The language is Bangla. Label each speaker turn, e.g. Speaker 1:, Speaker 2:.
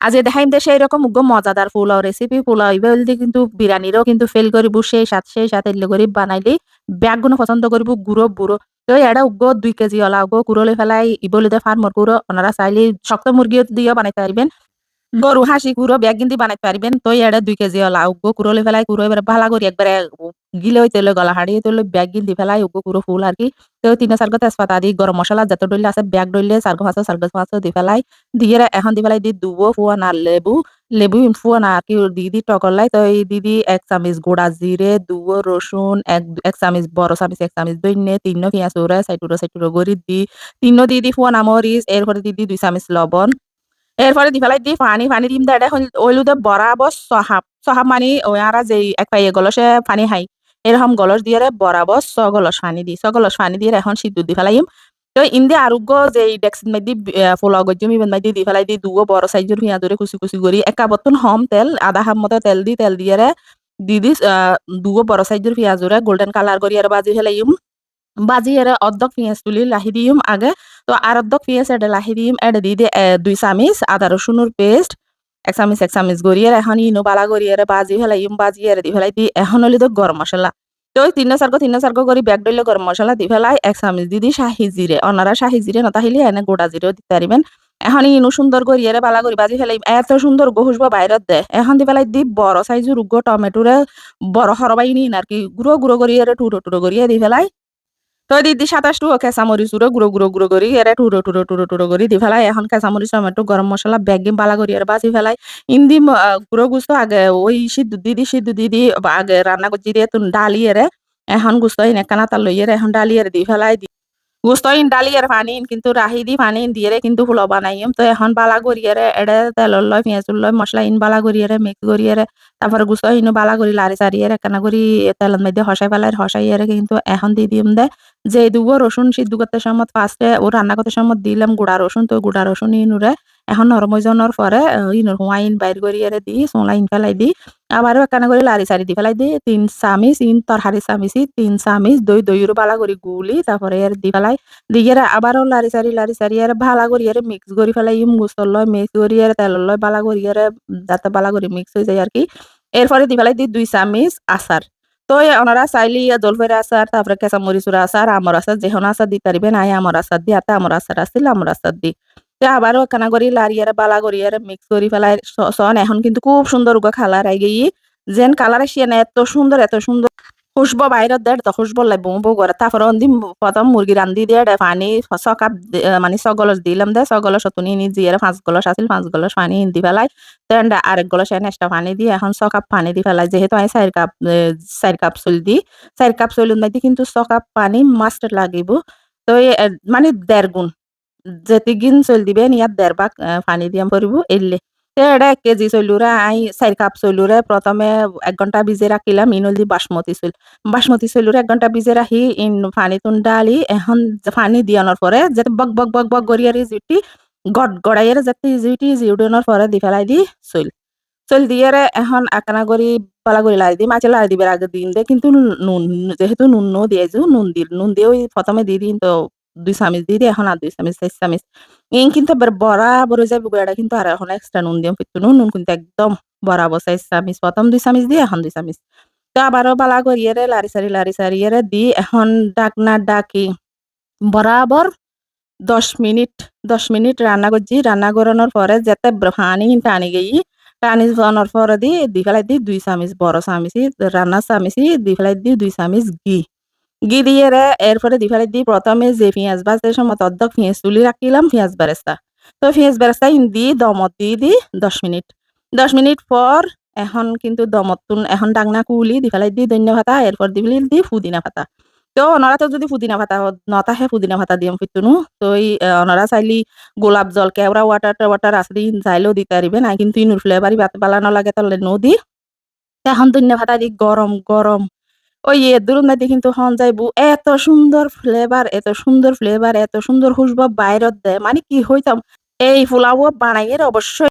Speaker 1: আজ দেখাইম দেশে এরকম উগ্র, মজাদার পোলাও রেসিপি পোলাও ইবে কিন্তু বিরিয়ানিরও কিন্তু ফেল করিব, সেই সাত সেই এলে করি বানাইলি ব্যাগ গুণ পছন্দ করিব, গুঁড়ো, বুড়ো। তো এটা উগ্র দুই কেজি অলা উগ্র, কুড়লে ফেলাই, ইবলিতে ফার্মর কুড়ো ওনারা চাইলে শক্ত মুরগিও দিয়েও বানাইতে পারবেন গরু, হাসি কুড়ো ব্যাগ কিন্তু বানাইতে পারবেন। তো এটা দুই কেজি অলা উগ্র কুড়লে ফেলাই কুড়ো এবার ভালো করি একবারে গিলে হইতে গলা হাড়িয়ে তুললে ব্যাগ গিন্দি ফেলাই উগ্র কুড়ো ফুল আর কি। তো তিন চার তেজপাতা দি, গরম মশলা যত ডইলে আছে ব্যাগ ডইলে পাঁচশো চারগো পাঁচশো দি ফেলাই। দিয়ে এখন দি ফেলাই দি দুবো ফুয়া না লেবু। লেবু ফুয়া না আর কি, দি দি টকলাই তো এই দিদি এক চামিচ গোড়া জিরে দুবো রসুন এক এক চামিচ বড় চামিচ, এক চামিচ দইনে তিন পেঁয়াজ উড়ে সাইটুরো সাইটুরো গরি দি তিন দি দি ফুয়া না মরিচ এরপরে দিদি দুই চামিচ লবণ। এরপরে দি ফেলাই দি পানি পানি দিম দে ওইলুদে বরাবর সহাব সহাব মানি ওই আর যে এক পাইয়ে গলসে পানি হাই এরকম গলস দিয়ে বরাবর ছ গলস পানি দি। ছ গলস পানি দিয়ে এখন সিদ্ধ দি ফেলাইম তো ইন্দি আরোগ্য যে ডেক্সিন মাইদি পোলাও গজ্জমি মাইদি দি ফেলাই দি দুগো বড় সাইজের পেঁয়াজরে কুচি কুচি করি একা বর্তন হম তেল, আধা হাম মতো তেল দি, তেল দিয়ে দি দি দুগো বড় সাইজের পেঁয়াজরে গোল্ডেন কালার করি আর বাজি ফেলাইম বাজি এর অর্ধক পেঁয়াজ তুলি লাহি দিম আগে। তো আর অর্ধক পেঁয়াজ এটা লাহি দিম এটা দি দিয়ে দুই চামিচ আদা রসুনের পেস্ট এক চামিচ এক চামিচ গড়িয়ে এখন ইনো বালা গড়িয়ে বাজি ফেলাই ইম বাজি এর দি ফেলাই দি এখন হলি তো গরম মশলা তো ওই তিন চারগো তিন চারগো করে ব্যাগ ডইলে গরম মশলা দি ফেলাই, এক চামিচ দি দি শাহি জিরে অনারা শাহি জিরে নতাহিলে এনে গোটা জিরেও দিতে পারিবেন এখন ইনু সুন্দর এরে বালা করি বাজি ফেলাই এত সুন্দর গহুসব বাইরত দে। এখন দি ফেলাই দি বড় সাইজের উগ্র টমেটোরে বড় হরবাই নিন আর কি গুঁড়ো গুঁড়ো এরে টুরো টুরো করিয়ে দি ফেলাই। তো দিদি সাতাশ টু কেঁচামরিচ উড়ো গুঁড়ো গুঁড়ো গুঁড়ো করি এর টুরো টুরো টুরো টুরো করি দি ফেলাই এখন কেঁচামরিচ টমেটো গরম মশলা বেগিম বালা করি আর বাজি ফেলাই ইন্দি গুঁড়ো গুস্ত আগে ওই সিদ্ধ দিদি সিদ্ধ দিদি আগে রান্না করছি দিয়ে তুমি ডালি এরে এখন গুস্ত নেকানা তার লইয়ে এখন ডালি এর দি ফেলাই দি গুস্তইন ডালি আর পানি কিন্তু রাহি দি পানি দিয়ে কিন্তু ফুল বানাইম তো এখন বালা করিয়ারে এড়ে তেলর লয় পেঁয়াজ লয় মশলা ইন বালা করিয়ারে মেক করিয়ারে তারপরে গুস্ত ইনো বালা গড়ি লারি সারিয়ারে কেন করি তেলের মধ্যে হসাই ফেলাই হসাইয়ারে কিন্তু এখন দিয়ে দিম দে। যে দুগো রসুন সিদ্ধ করতে সময় ফার্স্টে ও রান্না করতে সময় দিলাম গুড়া রসুন তো গুড়া রসুন ইনুরে এখন নরম জনের পরে ইনুর হুয়াইন বাইর করিয়ারে দি সোলা ইন ফেলাই দি আবারও একখানা করে লারি সারি দি ফেলাই দি, তিন চামিচ, ইন তরহারি চামিচি তিন চামিচ দই দইয়েরও বালা করি গুলি তারপরে এর দি ফেলাই দিয়ে আবারও লারি সারি লারি সারি আর ভালা করি আর মিক্স করি ফেলাই ইম গুস্তর লয় মিক্স করি আর তেল লয় বালা করি আর যাতে বালা করি মিক্স হয়ে যায় আর কি এরপরে দি ফেলাই দি দুই চামিচ আচার তো ওনারা চাইলে জলফাইয়ের আচার তারপরে কেঁচা মরিচুর আচার আমর আচার যেহন আচার দি পারবেন আই আমর আচার দি আতে আমর আচার আসছিল আমর আচার দি। আবারও কানা করি লারিয়ারে বালা করিয়ারে মিক্স করি ফেলাই সন। এখন কিন্তু খুব সুন্দর উগা খালার আই গিয়ে যেন কালার আসিয়ে না এত সুন্দর এত সুন্দর। খুশবো বাইরত দেড় তো খুশবো লাই বউ বউ করে। তারপর অন্দি প্রথম মুরগি রান্ধি দিয়ে পানি সকাপ মানে ছ গলস দিলাম দে। ছ গলস তুনি নি জিয়ে পাঁচ গলস আছিল, পাঁচ গলস পানি দি ফেলাই তেন আরেক গলস এনে এক্সট্রা পানি দিয়ে এখন ছ কাপ পানি দি ফেলাই যেহেতু আমি চার কাপ চার কাপ চুল দি, চার কাপ চুল কিন্তু ছ কাপ পানি মাস্ট লাগিব। তো মানে দেড় গুণ। যেতিগিন চল দিবে ইয়াত দেড় ভাগ পানি দিয়াম পড়ব এলে এটা এক কেজি চলুরে আই চার কাপ চলুরে প্রথমে এক ঘণ্টা ভিজে রাখিলাম ইনল দি বাসমতি চুল বাসমতি চলুরে এক ঘণ্টা ভিজে রাখি ইন পানি তুন এখন পানি দিয়ানোর পরে যাতে বক বক বক বক গড়িয়ারি জুটি গড গড়াইয়ের যাতে জুটি জিউডানোর পরে দি ফেলাই দি চল চল দিয়ে এখন আকানা করি পালা করে লাই দি মাছে লাই দিবে আগে দিন দে কিন্তু নুন যেহেতু নুন নো দিয়েছ নুন দি নুন দিয়ে ওই প্রথমে দিয়ে দিন তো দুই চামিচ দিয়ে দিই এখন আর দুই চামিচ চার চামিচ। ইং কিন্তু বরাবর যায় বুগুড়াটা কিন্তু আর এখন এক্সট্রা নুন দিম কিন্তু নুন নুন কিন্তু একদম বরাবর চার চামিচ। প্রথম দুই চামিচ দিয়ে এখন দুই চামিচ। তো আবারও বালা করিয়ে লারি সারি লারি সারিয়ে দি এখন ডাকনা ডাকি বরাবর দশ মিনিট দশ মিনিট রান্না করছি রান্না করানোর পরে যাতে পানি টানি গেই। টানি বানোর পরে দি দি ফেলাই দি দুই চামিচ বড় চামিচি রান্নার চামিচি, দি ফেলাই দি দুই চামিচ ঘি। ঘি এরপরে দি ফেলাই দি, প্রথমে যে পেঁয়াজ বাজতে সময় অর্ধেক পেঁয়াজ তুলি রাখিলাম পেঁয়াজ বেরেস্তা। তো পেঁয়াজ বেরেস্তা দি দমত দিয়ে দি দশ মিনিট। দশ মিনিট পর এখন কিন্তু দমত এখন ডাংনা কুলি দি ফেলাই দি ধন্য ভাতা, এরপর দি ফেলি দি পুদিনা ভাতা। তো ওনারা তো যদি পুদিনা ভাতা নতাহে পুদিনা ভাতা দিম ফিতুনু তো এই ওনারা চাইলি গোলাপ জল, কেওড়া ওয়াটার ওয়াটার আসলে চাইলেও দিতে পারিবে না কিন্তু ইনুর ফ্লেভারই ভাত পালানো লাগে, তাহলে নদী এখন ধন্য ভাতা দি, গরম গরম। ওই এ দুরুন্দাতে কিন্তু হন যাইবু এত সুন্দর ফ্লেভার এত সুন্দর ফ্লেভার এত সুন্দর খুশবা বাইরত দেয়। মানে কি হইতাম? এই পোলাও বানাইয়ের অবশ্যই